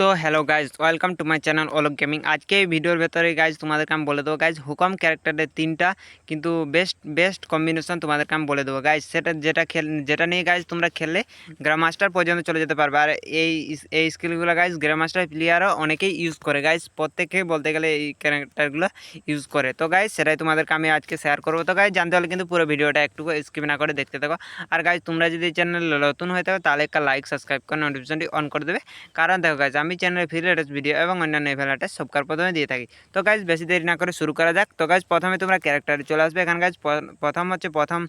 তো hello guys welcome to my channel ওলক gaming আজকে এই ভিডিওর ভেতরে গাইজ তোমাদেরকে আমি বলে দেবো গাইজ হুকম ক্যারেক্টারের তিনটা, কিন্তু বেস্ট বেস্ট কম্বিনেশন তোমাদেরকে আমি বলে দেবো গাইজ সেটা যেটা খেল, যেটা নিয়ে গাইজ তোমরা খেললে গ্রামাস্টার পর্যন্ত চলে যেতে পারবে। আর এই এই স্কিলগুলো গাইজ গ্রামাস্টার প্লেয়ারও অনেকেই ইউজ করে গাইজ প্রত্যেকে বলতে গেলে এই ক্যারেক্টারগুলো ইউজ করে। তো গাইজ সেটাই তোমাদেরকে আমি আজকে শেয়ার করব। তো গাইজ জানতে হলে কিন্তু পুরো ভিডিওটা একটু স্কিপ না করে দেখতে থাকো। আর গাইজ তোমরা যদি চ্যানেল নতুন হয়ে থাকো, তাহলে একটা লাইক সাবস্ক্রাইব করে নোটিফিকেশনটি অন করে দেবে। কারণ দেখো গাইজ আমি চ্যানেলে ফ্রি লেটেস্ট ভিডিও এবং অন্যান্য ইভেন্টের সবকার প্রথমে দিয়ে থাকি। তো গাইজ বেশি দেরি না করে শুরু করা যাক। তো গাইজ প্রথমে তোমরা ক্যারেক্টারে চলে আসবে এখানে গাইজ প্রথম হচ্ছে প্রথম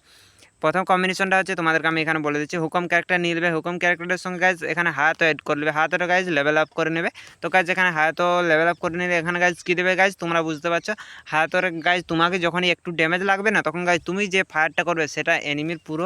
প্রথম কম্বিনেশনটা হচ্ছে তোমাদেরকে আমি এখানে বলে দিচ্ছি। হুকম ক্যারেক্টার নিয়ে নেবে। হুকম ক্যারেক্টারের সঙ্গে গাইজ এখানে হাতও অ্যাড করে নেবে। হাতটা গাইজ লেভেল আপ করে নেবে। তো গাইজ এখানে হাতও লেভেল আপ করে নিলে এখানে গাইজ কী দেবে গাইজ তোমরা বুঝতে পারছ। হাতর গাইজ তোমাকে যখনই একটু ড্যামেজ লাগবে না, তখন গাইজ তুমি যে ফায়ারটা করবে, সেটা এনিমির পুরো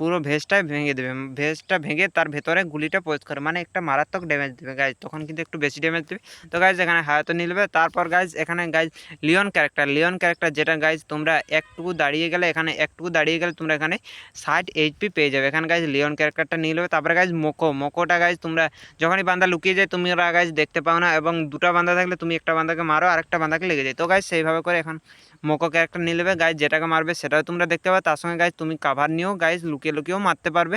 পুরো ভেজটাই ভেঙে দেবে। ভেজটা ভেঙে তার ভেতরে গুলিটা পোজ করে মানে একটা মারাত্মক ড্যামেজ দেবে। গাইজ তখন কিন্তু একটু বেশি ড্যামেজ দেবে। তো গাইজ এখানে হায়াতো নিয়ে নেবে। তারপর গাইজ এখানে guys Leon character Leon character যেটা গাইজ তোমরা একটুকু দাঁড়িয়ে গেলে, এখানে একটুকু দাঁড়িয়ে গেলে তোমরা এখানে ষাট এইচপি পেয়ে যাবে। এখানে গাইজ লিওন ক্যারেক্টারটা নিয়ে নেবে। তারপরে গাইজ মোকো মোকোটা গাইজ তোমরা যখনই বান্দা লুকিয়ে যায়, তুমি ওরা গাইজ দেখতে পাও না। এবং দুটা বান্দা থাকলে তুমি একটা বান্দাকে মারো আর একটা বান্দাকে লেগে যায়। তো গাইজ সেইভাবে করে এখন মোকো ক্যারেক্টার নিয়ে নেবে। গাইজ যেটাকে মারবে সেটাও তোমরা দেখতে পাবে। তার সঙ্গে গাইজ তুমি কাভার নিয়েও গাইজ লুকিয়ে লুকিয়েও মারতে পারবে।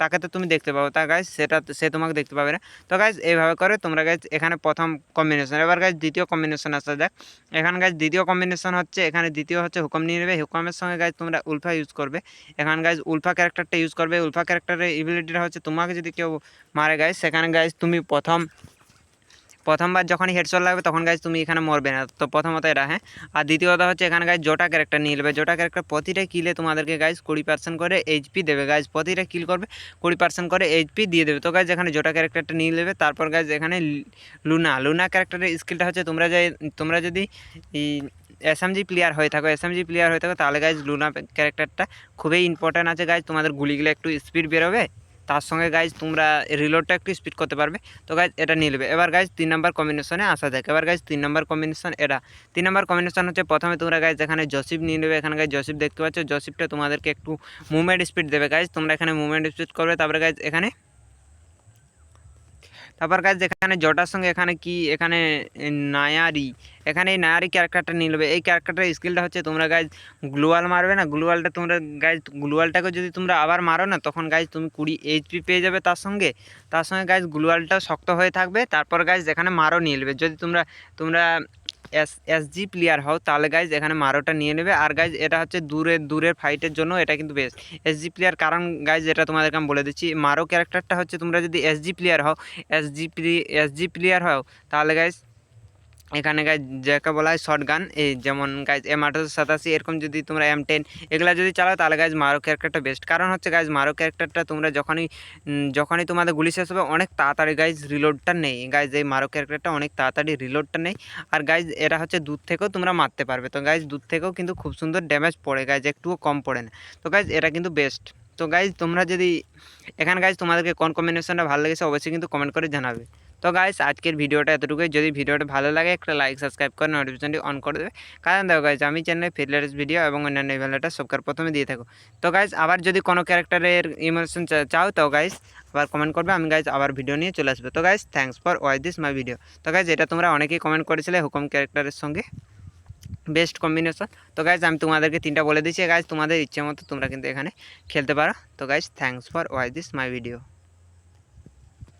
তাকে তো তুমি দেখতে পাবো। তা গাইজ সেটা সে তোমাকে দেখতে পাবে না। তো গাইজ এইভাবে করে তোমরা গাইজ এখানে প্রথম কম্বিনেশন এবার গাইজ দ্বিতীয় কম্বিনেশন আসা যাক এখানে গাইজ দ্বিতীয় কম্বিনেশন হচ্ছে, এখানে দ্বিতীয় হচ্ছে হুকম নিয়ে নেবে। হুকমের সঙ্গে গাইজ তোমরা উলফা ইউজ করবে। এখানে গাইজ উলফা ক্যারেক্টারটা ইউজ করবে। উলফা ক্যারেক্টারের ইবিলিটিটা হচ্ছে, তোমাকে যদি কেউ মারে গাইজ সেখানে গাইজ তুমি প্রথম প্রথমবার যখন হেডশট লাগবে, তখন গাইজ তুমি এখানে মরবে না। তো প্রথমত এটা হ্যাঁ? আর দ্বিতীয়ত হচ্ছে এখানে গাইজ জোটা ক্যারেক্টার নিয়ে নেবে। জোটা ক্যারেক্টার প্রতিটা কিলে তোমাদেরকে গাইজ কুড়ি পার্সেন্ট করে এইচপি দেবে। গাইজ প্রতিটা কিল করবে, কুড়ি পার্সেন্ট করে এইচপি দিয়ে দেবে। তো গাইজ এখানে জোটা ক্যারেক্টারটা নিয়ে নেবে। তারপর গাইজ এখানে লুনা লুনা ক্যারেক্টারের স্কিলটা হচ্ছে তোমরা যে, তোমরা যদি এসএমজি প্লেয়ার হয়ে থাকো এসএমজি প্লেয়ার হয়ে থাকো, তাহলে গাইজ লুনা ক্যারেক্টারটা খুবই ইম্পর্ট্যান্ট আছে। গাইজ তোমাদের গুলিগুলো একটু স্পিড বেরোবে। তার সঙ্গে গাইজ তোমরা রিলোডটা একটু স্পিড করতে পারবে। তো গাইজ এটা নিয়ে নেবে। এবার গাইজ তিন নম্বর কম্বিনেশনে আসা যাক। এবার গাইজ তিন নম্বর কম্বিনেশন এটা। তিন নম্বর কম্বিনেশন হচ্ছে, প্রথমে তোমরা গাইজ এখানে জসিপ নিয়ে নেবে, এখানে গাইজ জসিপ দেখতে পাচ্ছ। জসিপটা তোমাদেরকে একটু মুভমেন্ট স্পিড দেবে। গাইজ তোমরা এখানে মুভমেন্ট স্পিড করবে। তারপরে গাইজ এখানে তারপর গাছ এখানে জটার সঙ্গে এখানে কি, এখানে নায়ারি, এখানে এই নায়ারি ক্যারেক্টারটা নিয়ে নেবে। এই ক্যারেক্টারটার স্কিলটা হচ্ছে তোমরা গাছ গ্লোয়াল মারবে না। গ্লোয়ালটা তোমরা গাছ গ্লোয়ালটাকে যদি তোমরা আবার মারো না, তখন গাছ তুমি কুড়ি এইচপি পেয়ে যাবে তার সঙ্গে। তার সঙ্গে গাছ গ্লোয়ালটা শক্ত হয়ে থাকবে। তারপর গাছ এখানে মারও নিয়ে নেবে। যদি তোমরা তোমরা এস এসজি প্লেয়ার হও, তাহলে গাইজ এখানে মারোটা নিয়ে নেবে। আর গাইজ এটা হচ্ছে দূরের দূরের ফাইটের জন্য এটা কিন্তু বেস্ট এসজি প্লেয়ার কারণ গাইজ এটা তোমাদেরকে আমি বলে দিচ্ছি, মারো ক্যারেক্টারটা হচ্ছে তোমরা যদি এসজি প্লেয়ার হও এসজি এসজি প্লেয়ার হও, তাহলে গাইজ এখানে গাইজ যাকে বলা হয় শর্ট গান এই যেমন গাইজ এম আঠারোশো সাতাশি, এরকম যদি তোমরা এম টেন এগুলো যদি চালাও তাহলে গাইজ মারো ক্যারেক্টারটা বেস্ট কারণ হচ্ছে গাইজ মারো ক্যারেক্টারটা তোমরা যখনই যখনই তোমাদের গুলি শেষ হবে, অনেক তাড়াতাড়ি গাইজ রিলোডটা নেই। গাইজ এই মারো ক্যারেক্টারটা অনেক তাড়াতাড়ি রিলোডটা নেই। আর গাইজ এটা হচ্ছে দূর থেকেও তোমরা মারতে পারবে। তো গাইজ দূর থেকেও কিন্তু খুব সুন্দর ড্যামেজ পড়ে গাইজ একটুও কম পড়ে না। তো গাইজ এটা কিন্তু বেস্ট তো গাইজ তোমরা যদি, এখানে গাইজ তোমাদেরকে কোন কম্বিনেশনটা ভালো লেগেছে অবশ্যই কিন্তু কমেন্ট করে জানাবে। তো গাইস আজকের ভিডিওটা এতটুকুই। যদি ভিডিওটা ভালো লাগে, একটা লাইক সাবস্ক্রাইব করে নোটিফিকেশনটি অন করে দেবে। কারণ দেখো গাইজ আমি চ্যানেলে ফিডলেস ভিডিও এবং অন্যান্য ইভেন্টটা সবকার প্রথমে দিয়ে থাকো। তো গাইজ আবার যদি কোনো ক্যারেক্টারের ইমোশন চাও, তো গাইজ আবার কমেন্ট করবে। আমি গাইজ আবার ভিডিও নিয়ে চলে আসবে। তো guys thanks for watch this my video তো গাইজ এটা তোমরা অনেকেই কমেন্ট করেছিলে হুকম ক্যারেক্টারের সঙ্গে। বেস্ট কম্বিনেশন তো গাইজ আমি তোমাদেরকে তিনটা বলে দিচ্ছি। গাইজ তোমাদের ইচ্ছে মতো তোমরা কিন্তু এখানে খেলতে পারো। তো guys thanks for watch this my video